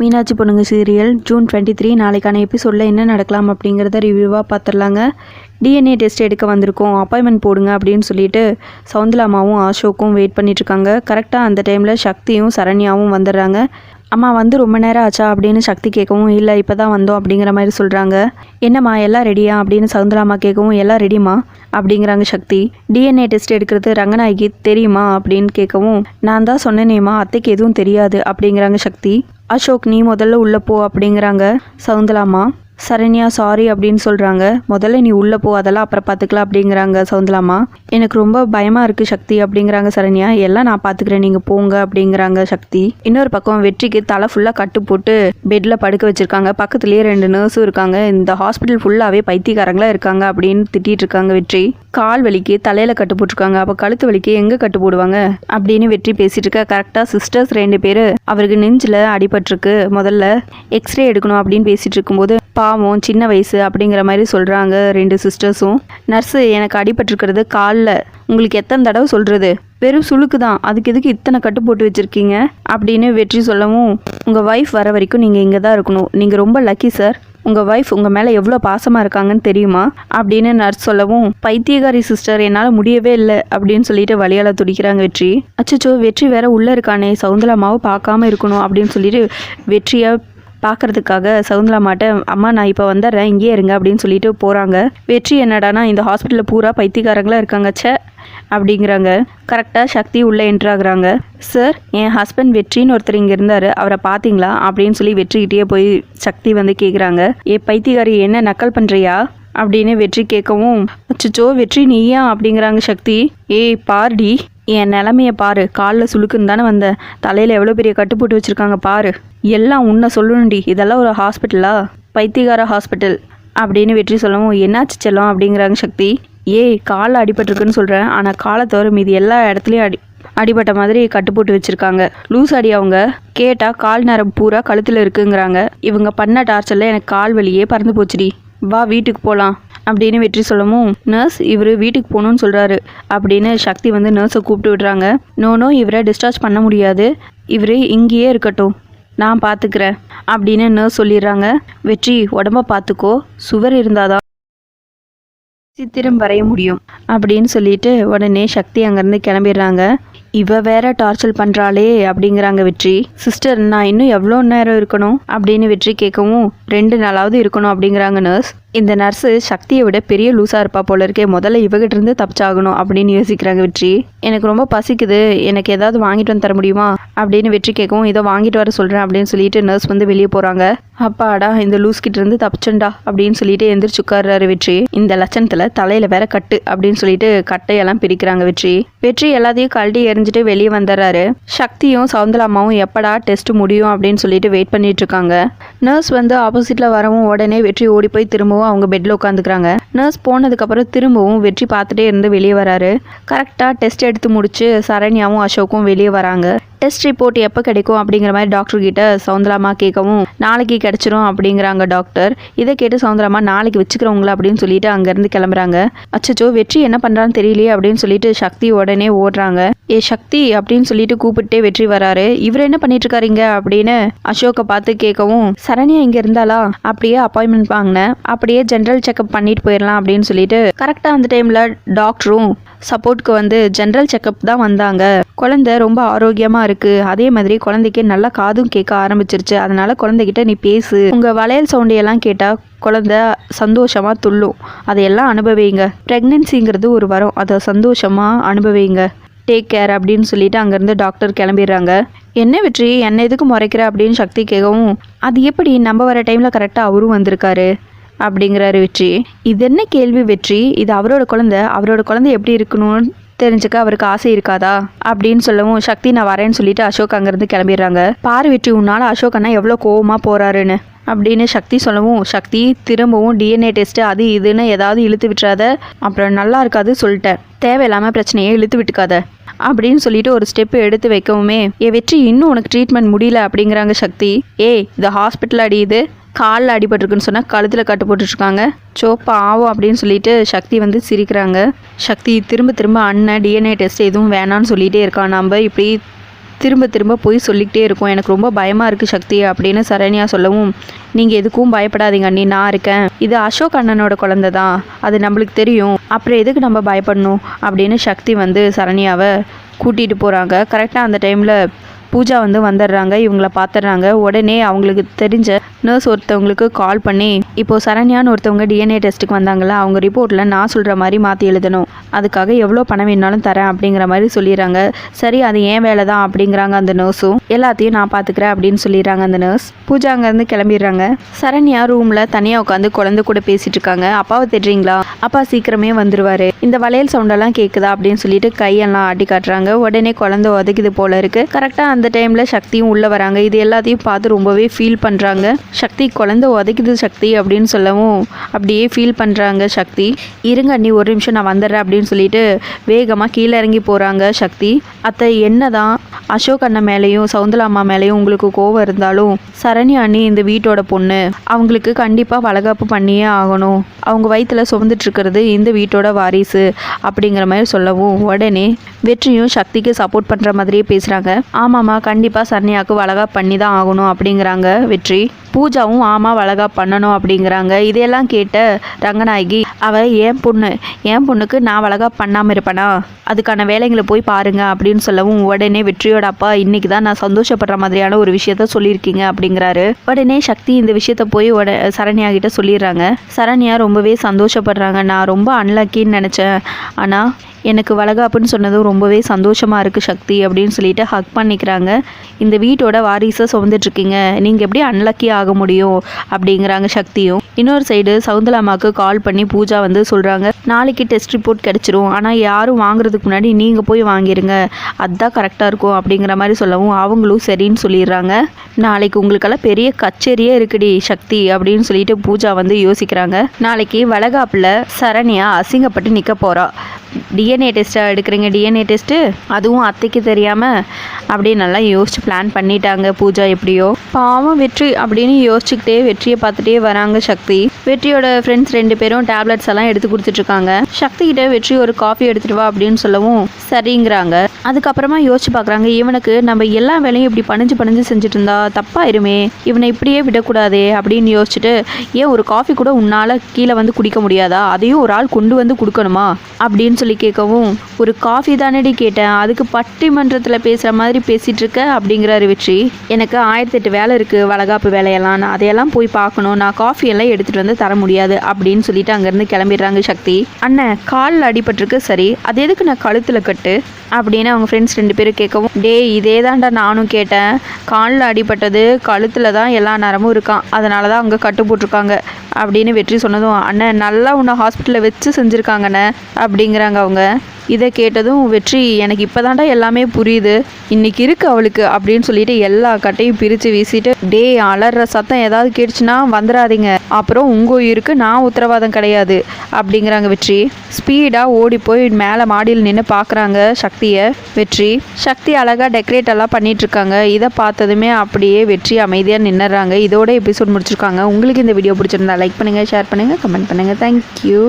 மீனாட்சி பொண்ணுங்க serial June twenty three. நாளைக்கான எபிசோடில் என்ன நடக்கலாம் அப்படிங்கிறத ரிவ்யூவாக பார்த்துடலாங்க டிஎன்ஏ டெஸ்ட் எடுக்க வந்திருக்கோம். அப்பாயின்மெண்ட் போடுங்க அப்படின்னு சொல்லிட்டு சவுந்தலாமாவும் அசோக்கும் வெயிட் பண்ணிட்டுருக்காங்க. கரெக்டாக அந்த டைமில் சக்தியும் சரண்யாவும் வந்துடுறாங்க. அம்மா வந்து ரொம்ப நேரம் ஆச்சா அப்படின்னு சக்தி கேட்கவும் இல்லை இப்போ தான் வந்தோம் அப்படிங்கிற மாதிரி சொல்கிறாங்க என்னம்மா எல்லாம் ரெடியா அப்படின்னு சவுந்தராமா கேட்கவும் எல்லாம் ரெடிமா அப்படிங்கிறாங்க சக்தி. டிஎன்ஏ டெஸ்ட் எடுக்கிறது ரங்கநாயகி தெரியுமா அப்படின்னு கேட்கவும் நான் தான் சொன்னேனேம்மா அத்தைக்கு எதுவும் தெரியாது அப்படிங்கிறாங்க சக்தி. அசோக் நீ முதல்ல உள்ளே போ அப்படிங்கிறாங்க சவுந்தலாமா சரண்யா சாரி அப்படின்னு சொல்கிறாங்க முதல்ல நீ உள்ளே போ அதெல்லாம் அப்புறம் பார்த்துக்கலாம் அப்படிங்கிறாங்க சவுந்தலாமா. எனக்கு ரொம்ப பயமாக இருக்குது சக்தி அப்படிங்கிறாங்க சரண்யா. எல்லாம் நான் பார்த்துக்கிறேன் நீங்கள் போங்க அப்படிங்கிறாங்க சக்தி. இன்னொரு பக்கம் வெற்றிக்கு தலை ஃபுல்லாக கட்டு போட்டு பெட்டில் படுக்க வச்சுருக்காங்க. பக்கத்துலேயே ரெண்டு நர்ஸும் இருக்காங்க. இந்த ஹாஸ்பிட்டல் ஃபுல்லாகவே பைத்தியக்காரங்களாக இருக்காங்க அப்படின்னு திட்டிகிட்டு இருக்காங்க வெற்றி. கால் வலிக்கு தலையில் கட்டு போட்டிருக்காங்க. அப்போ கழுத்து வலிக்கு எங்கே கட்டு போடுவாங்க? அப்படின்னு வெற்றி பேசிகிட்டு இருக்க. கரெக்டாக சிஸ்டர்ஸ் ரெண்டு பேர். அவருக்கு நெஞ்சில் அடிபட்டிருக்கு. முதல்ல எக்ஸ்ரே எடுக்கணும் அப்படின்னு பேசிகிட்டு இருக்கும்போது பாவம் சின்ன வயசு அப்படிங்கிற மாதிரி சொல்கிறாங்க ரெண்டு சிஸ்டர்ஸும் நர்ஸு எனக்கு அடிபட்டிருக்கிறது காலில். உங்களுக்கு எத்தனை தடவை சொல்கிறது வெறும் சுளுக்கு தான் அதுக்கு எதுக்கு இத்தனை கட்டு போட்டு வச்சுருக்கீங்க? அப்படின்னு வெற்றி சொல்லவும் உங்கள் ஒய்ஃப் வர வரைக்கும் நீங்கள் இங்கே தான் இருக்கணும். நீங்கள் ரொம்ப லக்கி சார் உங்கள் ஒய்ஃப் உங்கள் மேலே எவ்வளோ பாசமாக இருக்காங்கன்னு தெரியுமா? அப்படின்னு நர்ஸ் சொல்லவும் பைத்தியகாரி சிஸ்டர் என்னால் முடியவே இல்லை. அப்படின்னு சொல்லிட்டு வழியால் துடிக்கிறாங்க வெற்றி. அச்சோ வெற்றி வேற உள்ளே இருக்கானே. சவுந்தலாமாவை பார்க்காம இருக்கணும். அப்படின்னு சொல்லிட்டு வெற்றியை பார்க்கறதுக்காக சவுந்தலாமாட்ட அம்மா நான் இப்போ வந்துடுறேன் இங்கேயே இருங்க அப்படின்னு சொல்லிட்டு போகிறாங்க வெற்றி என்னடானா இந்த ஹாஸ்பிட்டலில் பூரா பைத்தியக்காரங்களாக இருக்காங்க சே அப்படிங்கிறாங்க. கரெக்டாக சக்தி உள்ளே என்ட்ராகிறாங்க சார் என் ஹஸ்பண்ட் வெற்றின்னு ஒருத்தர் இங்கே இருந்தார். அவரை பார்த்தீங்களா அப்படின்னு சொல்லி வெற்றிக்கிட்டேயே போய் சக்தி வந்து கேட்குறாங்க ஏ பைத்தியக்காரி என்ன நக்கல் பண்ணுறியா அப்படின்னு வெற்றி கேட்கவும் அச்சோ வெற்றி நீயா அப்படிங்கிறாங்க சக்தி. ஏய் பார்டி என் நிலமைய பாரு. காலில் சுழுக்குன்னு தானே வந்த. தலையில் எவ்வளோ பெரிய கட்டு போட்டு வச்சுருக்காங்க பாரு. எல்லாம் உன்னை சொல்லணும்டி. இதெல்லாம் ஒரு ஹாஸ்பிட்டலா? பைத்தியகார ஹாஸ்பிட்டல் அப்படின்னு வெற்றி சொல்லவும் என்னாச்சு செல்லம்? அப்படிங்கிறாங்க சக்தி. ஏய் காலில் அடிபட்டிருக்குன்னு சொல்கிறேன் ஆனால் காலை தவிர மீதி எல்லா இடத்துலையும் அடி அடிபட்ட மாதிரி கட்டு போட்டு வச்சுருக்காங்க. லூஸ் அடி அவங்க. கேட்டால் கால் நேரம் பூரா கழுத்தில் இருக்குங்கிறாங்க. இவங்க பண்ண டார்ச்சரில் எனக்கு கால் வலியே பறந்து போச்சுடி. வா வீட்டுக்கு போகலாம் அப்படின்னு வெற்றி சொல்லவும் நர்ஸ் இவர் வீட்டுக்கு போகணும்னு சொல்கிறாரு அப்படின்னு சக்தி வந்து நர்ஸை கூப்பிட்டு விடுறாங்க. நோ இவரை டிஸ்சார்ஜ் பண்ண முடியாது. இவர் இங்கேயே இருக்கட்டும். நான் பார்த்துக்கிறேன் அப்படின்னு நர்ஸ் சொல்லிடுறாங்க. வெற்றி உடம்ப பார்த்துக்கோ சுவர் இருந்தாதான் சித்திரம் வரைய முடியும் அப்படின்னு சொல்லிட்டு உடனே சக்தி அங்கேருந்து கிளம்பிடுறாங்க. இவ வேற டார்ச்சர் பண்ணுறாளே அப்படிங்கிறாங்க வெற்றி. சிஸ்டர் நான் இன்னும் எவ்வளோ நேரம் இருக்கணும்? அப்படின்னு வெற்றி கேட்கவும் ரெண்டு நாளாவது இருக்கணும் அப்படிங்கிறாங்க நர்ஸ் இந்த நர்ஸு சக்தியை விட பெரிய லூஸாக இருப்பா போல இருக்கே முதல்ல இவகிட்ட இருந்து தப்பிச்சாகணும் அப்படின்னு யோசிக்கிறாங்க வெற்றி. எனக்கு ரொம்ப பசிக்குது எனக்கு ஏதாவது வாங்கிட்டு வந்து தர முடியுமா? அப்படின்னு வெற்றி கேட்கவும் இதை வாங்கிட்டு வர சொல்கிறேன் அப்படின்னு சொல்லிட்டு நர்ஸ் வந்து வெளியே போகிறாங்க அப்பாடா இந்த லூஸ் கிட்ட இருந்து தப்பிச்சண்டா அப்படின்னு சொல்லிட்டு எந்திரிச்சு உட்கார்றாரு வெற்றி. இந்த லட்சணத்தில் தலையில் வேற கட்டு அப்படின்னு சொல்லிட்டு கட்டையெல்லாம் பிரிக்கிறாங்க வெற்றி. வெற்றி எல்லாத்தையும் கழட்டி எரிஞ்சிட்டு வெளியே வந்துடுறாரு. சக்தியும் சவுந்தலாமாவும் எப்படா டெஸ்ட் முடியும்? அப்படின்னு சொல்லிட்டு வெயிட் பண்ணிட்டு இருக்காங்க. நர்ஸ் வந்து ஆப்போசிட்ல வரவும் உடனே வெற்றி ஓடி போய் திரும்பவும் அவங்க பெட்ல உட்காந்துக்கிறாங்க. நர்ஸ் போனதுக்கப்புறம் திரும்பவும் வெற்றி பார்த்துட்டே இருந்து வெளியே வராரு. கரெக்டாக டெஸ்ட் எடுத்து முடிச்சு சரண்யாவும் அசோக்கும் வெளியே வராங்க. டெஸ்ட் ரிப்போர்ட் எப்போ கிடைக்கும் அப்படிங்கிற மாதிரி டாக்டர் கிட்ட சவுந்தராமா கேட்கவும் நாளைக்கு கிடைச்சிரும் அப்படிங்கிறாங்க டாக்டர். இதை கேட்டு சவுந்தராமா நாளைக்கு வச்சுக்கிறவங்களா? அப்படின்னு சொல்லிட்டு அங்கேருந்து கிளம்புறாங்க. அச்சச்சோ வெற்றி என்ன பண்ணுறான்னு தெரியலையே அப்படின்னு சொல்லிட்டு சக்தி உடனே ஓடுறாங்க. ஏ சக்தி அப்படின்னு சொல்லிட்டு கூப்பிட்டே வெற்றி வராரு. இவர் என்ன பண்ணிட்டு இருக்காருங்க அப்படின்னு அசோக்கை பார்த்து கேட்கவும் சரண்யா இங்கே இருந்தாலா அப்படியே அப்பாயின்மெண்ட் வாங்கினேன். அப்படியே ஜென்ரல் செக்அப் பண்ணிட்டு போயிடலாம் அப்படின்னு சொல்லிட்டு கரெக்டாக அந்த டைமில் டாக்டரும் சப்போர்ட்க்கு வந்து ஜென்ரல் செக்கப் தான் வந்தாங்க. குழந்தை ரொம்ப ஆரோக்கியமாக இருக்குது அதே மாதிரி குழந்தைக்கு நல்லா காதும் கேட்க ஆரம்பிச்சிருச்சு. அதனால் குழந்தைகிட்ட நீ பேசு. உங்கள் வளையல் சவுண்டையெல்லாம் கேட்டால் குழந்த சந்தோஷமாக துள்ளும். அதையெல்லாம் அனுபவிங்க. ப்ரெக்னென்சிங்கிறது ஒரு வரம். அதை சந்தோஷமாக அனுபவிங்க. டேக் கேர் அப்படின்னு சொல்லிட்டு அங்கேருந்து டாக்டர் கிளம்பிடுறாங்க. என்ன வெற்றி? என்ன எதுக்கு முறைக்கிற அப்படின்னு சக்தி கேட்கவும் அது எப்படி? நம்ம வர டைமில் கரெக்டாக அவரும் வந்திருக்காரு. அப்படிங்கிறாரு வெற்றி. இது என்ன கேள்வி வெற்றி? இது அவரோட குழந்தை. அவரோட குழந்தை எப்படி இருக்கணும்னு தெரிஞ்சுக்க அவருக்கு ஆசை இருக்காதா? அப்படின்னு சொல்லவும் சக்தி நான் வரேன்னு சொல்லிட்டு அசோக் அங்கேருந்து கிளம்பிடுறாங்க. பாரு வெற்றி உன்னால் அசோக் அண்ணா எவ்வளோ கோவமாக போகிறாருன்னு அப்படின்னு சக்தி சொல்லவும் சக்தி திரும்பவும் டிஎன்ஏ டெஸ்ட் அது இதுன்னு ஏதாவது இழுத்து விட்டுறாத. அப்புறம் நல்லா இருக்காது சொல்லிட்டேன். தேவையில்லாமல் பிரச்சனையை இழுத்து விட்டுக்காத. அப்படின்னு சொல்லிட்டு ஒரு ஸ்டெப் எடுத்து வைக்கவுமே ஏ வெற்றி இன்னும் உனக்கு ட்ரீட்மெண்ட் முடியல? அப்படிங்கிறாங்க சக்தி. ஏய் இது ஹாஸ்பிட்டல் அடி இது. காலில் அடிபட்டிருக்குன்னு சொன்னால் கழுத்தில் கட்டு போட்டுட்ருக்காங்க. சோப்பா பாவம் அப்படின்னு சொல்லிட்டு சக்தி வந்து சிரிக்கிறாங்க. சக்தி திரும்ப திரும்ப அண்ணன் டிஎன்ஏ டெஸ்ட் எதுவும் வேணான்னு சொல்லிகிட்டே இருக்கான். நம்ம இப்படி திரும்ப திரும்ப போய் சொல்லிக்கிட்டே இருக்கும். எனக்கு ரொம்ப பயமாக இருக்குது சக்தி அப்படின்னு சரண்யா சொல்லவும் நீங்கள் எதுக்கும் பயப்படாதீங்க அண்ணி நான் இருக்கேன். இது அசோக் அண்ணனோட குழந்தை தான். அது நம்மளுக்கு தெரியும். அப்புறம் எதுக்கு நம்ம பயப்படணும்? அப்படின்னு சக்தி வந்து சரண்யாவை கூட்டிகிட்டு போகிறாங்க கரெக்டாக அந்த டைமில் பூஜா வந்து வந்துடுறாங்க இவங்கள பார்த்துடுறாங்க. உடனே அவங்களுக்கு தெரிஞ்ச நர்ஸ் ஒருத்தவங்களுக்கு கால் பண்ணி இப்போது சரண்யான்னு ஒருத்தவங்க டிஎன்ஏ டெஸ்ட்டுக்கு வந்தாங்களே அவங்க ரிப்போர்ட்டில் நான் சொல்கிற மாதிரி மாற்றி எழுதணும். அதுக்காக எவ்வளோ பணம் வேணாலும் தரேன் அப்படிங்கிற மாதிரி சொல்லிடுறாங்க. சரி அது ஏன் வேலை தான் அப்படிங்கிறாங்க அந்த நர்ஸும் எல்லாத்தையும் நான் பார்த்துக்கிறேன் அப்படின்னு சொல்லிடுறாங்க அந்த நர்ஸ் பூஜா அங்கேருந்து கிளம்பிடுறாங்க. சரண்யா ரூமில் தனியாக உட்காந்து குழந்தை கூட பேசிகிட்டு இருக்காங்க. அப்பாவை தெரியுங்களா அப்பா சீக்கிரமே வந்துடுவார் இந்த வளையல் சவுண்டெல்லாம் கேட்குதா அப்படின்னு சொல்லிட்டு கையெல்லாம் ஆட்டி காட்டுறாங்க. உடனே குழந்தை உதைக்குது போல இருக்குது கரெக்டாக அந்த டைமில் சக்தியும் உள்ளே வராங்க. இது எல்லாத்தையும் பார்த்து ரொம்பவே ஃபீல் பண்ணுறாங்க சக்தி குழந்தை உதைக்குது சக்தி அப்படின்னு சொல்லவும் அப்படியே ஃபீல் பண்ணுறாங்க சக்தி. இருங்க அண்ணி ஒரு நிமிஷம் நான் வந்துடுறேன் அப்படின்னு சொல்லிட்டு வேகமாக கீழே இறங்கி போகிறாங்க சக்தி. அத்தை என்னதான்? அசோக் அண்ணன் மேலேயும் சவுந்தலா அம்மா மேலேயும் உங்களுக்கு கோவம் இருந்தாலும் சரண்யா அண்ணி இந்த வீட்டோட பொண்ணு. அவங்களுக்கு கண்டிப்பாக வளகாப்பு பண்ணியே ஆகணும். அவங்க வயிற்றில் சுமந்துட்டுருக்கிறது இந்த வீட்டோட வாரிசு அப்படிங்கிற மாதிரி சொல்லவும் உடனே வெற்றியும் சக்திக்கு சப்போர்ட் பண்ணுற மாதிரியே பேசுகிறாங்க ஆமாம் ஆமாம் கண்டிப்பாக சரண்யாவுக்கு வளகாப்பு பண்ணி தான் ஆகணும் அப்படிங்கிறாங்க வெற்றி. பூஜாவும் ஆமாம் வளகா பண்ணணும் அப்படிங்கிறாங்க. இதையெல்லாம் கேட்ட ரங்கநாயகி அவள் என் பொண்ணு? என் பொண்ணுக்கு நான் வளகா பண்ணாமல் இருப்பேனா? அதுக்கான வேலைங்களை போய் பாருங்க அப்படின்னு சொல்லவும் உடனே வெற்றியோட அப்பா இன்னைக்கு தான் நான் சந்தோஷப்படுற மாதிரியான ஒரு விஷயத்த சொல்லியிருக்கீங்க அப்படிங்கிறாரு. உடனே சக்தி இந்த விஷயத்த போய் உட சரண்யா கிட்ட சொல்லிடுறாங்க. சரண்யா ரொம்பவே சந்தோஷப்படுறாங்க. நான் ரொம்ப அன்லக்கின்னு நினச்சேன். ஆனால் எனக்கு வளகாப்புன்னு சொன்னதும் ரொம்பவே சந்தோஷமாக இருக்குது சக்தி அப்படின்னு சொல்லிட்டு ஹக் பண்ணிக்கிறாங்க. இந்த வீட்டோட வாரிசை சுமந்துட்ருக்கீங்க நீங்கள் எப்படி அன்லக்கி ஆக முடியும் அப்படிங்கிறாங்க சக்தியும். இன்னொரு சைடு சவுந்தலாமாவுக்கு கால் பண்ணி பூஜா வந்து சொல்கிறாங்க நாளைக்கு டெஸ்ட் ரிப்போர்ட் கிடச்சிரும். ஆனால் யாரும் வாங்குறதுக்கு முன்னாடி நீங்கள் போய் வாங்கிருங்க. அதுதான் கரெக்டாக இருக்கும். அப்படிங்கிற மாதிரி சொல்லவும் அவங்களும் சரின்னு சொல்லிடுறாங்க. நாளைக்கு உங்களுக்கெல்லாம் பெரிய கச்சேரியே இருக்குடி சக்தி. அப்படின்னு சொல்லிட்டு பூஜா வந்து யோசிக்கிறாங்க. நாளைக்கு வளகாப்பில் சரண்யா அசிங்கப்பட்டு நிற்க போகிறா டிஎன்ஏ டெஸ்ட்டாக எடுக்கிறீங்க டிஎன்ஏ டெஸ்ட்டு அதுவும் அத்தைக்கு தெரியாமல் அப்படியே நல்லா யோசிச்சு பிளான் பண்ணிட்டாங்க. பூஜா எப்படியோ. பாவம் வெற்றி. அப்படின்னு யோசிச்சுக்கிட்டே வெற்றியை பார்த்துட்டே வராங்க சக்தி. சக்தி வெற்றியோட ஃப்ரெண்ட்ஸ் ரெண்டு பேரும் டேப்லெட்ஸ் எல்லாம் எடுத்து கொடுத்துட்ருக்காங்க. சக்தி கிட்ட வெற்றி ஒரு காஃபி எடுத்துட்டு வா அப்படின்னு சொல்லவும் சரிங்கிறாங்க. அதுக்கப்புறமா யோசிச்சு பார்க்குறாங்க இவனுக்கு நம்ம எல்லா வேலையும் இப்படி பணிஞ்சு பணிஞ்சு செஞ்சுட்டு இருந்தா தப்பாயிருமே. இவனை இப்படியே விடக்கூடாதே அப்படின்னு யோசிச்சுட்டு ஏன் ஒரு காஃபி கூட உன்னால் கீழே வந்து குடிக்க முடியாதா? அதையும் ஒரு ஆள் கொண்டு வந்து கொடுக்கணுமா? அப்படின்னு சொல்லி கேட்கவும் ஒரு காஃபி தானடி கேட்டேன் அதுக்கு பட்டிமன்றத்தில் பேசுகிற மாதிரி பேசிகிட்டு இருக்க அப்படிங்கிறாரு வெற்றி. எனக்கு ஆயிரத்தெட்டு வேலை இருக்குது வளகாப்பு வேலையெல்லாம் நான் அதையெல்லாம் போய் பார்க்கணும் நான் காஃபி எல்லாம் எடுத்துகிட்டு வந்து தர முடியாது அப்படின்னு சொல்லிட்டு அங்கேருந்து கிளம்பிடுறாங்க சக்தி. அண்ணன் காலில் அடிபட்டிருக்கு சரி. அது எதுக்கு நான் கழுத்தில் கட்டு? அப்படின்னு அவங்க ஃப்ரெண்ட்ஸ் ரெண்டு பேரும் கேட்கவும் டேய் இதே தான்டா நானும் கேட்டேன். காலில் அடிபட்டது கழுத்தில் தான் எல்லா நேரமும் இருக்கான். அதனால தான் அங்கே கட்டு போட்டிருக்காங்க. அப்படின்னு வெற்றி சொன்னதும் அண்ணன் நல்லா உன்னை ஹாஸ்பிட்டலில் வச்சு செஞ்சுருக்காங்கண்ணே அப்படிங்கிறாங்க அவங்க. இதை கேட்டதும் வெற்றி எனக்கு இப்போதான்டா எல்லாமே புரியுது. இன்னைக்கு இருக்கு அவளுக்கு அப்படின்னு சொல்லிட்டு எல்லா கட்டையும் பிரித்து வீசிட்டு டே அலற சத்தம் ஏதாவது கேட்டுச்சுன்னா வந்துடாதீங்க. அப்புறம் உங்கள் உயிருக்கு நான் உத்தரவாதம் கிடையாது. அப்படிங்கிறாங்க வெற்றி. ஸ்பீடாக ஓடி போய் மேலே மாடியில் நின்று பார்க்குறாங்க சக்தியை. வெற்றி சக்தி அழகாக டெக்கரேட் எல்லாம் பண்ணிகிட்ருக்காங்க இதை பார்த்ததுமே அப்படியே வெற்றி அமைதியாக நின்னுறாங்க. இதோட எபிசோட் முடிச்சிருக்காங்க. உங்களுக்கு இந்த வீடியோ பிடிச்சிருந்தா லைக் பண்ணுங்கள் ஷேர் பண்ணுங்கள் கமெண்ட் பண்ணுங்கள் தேங்க்யூ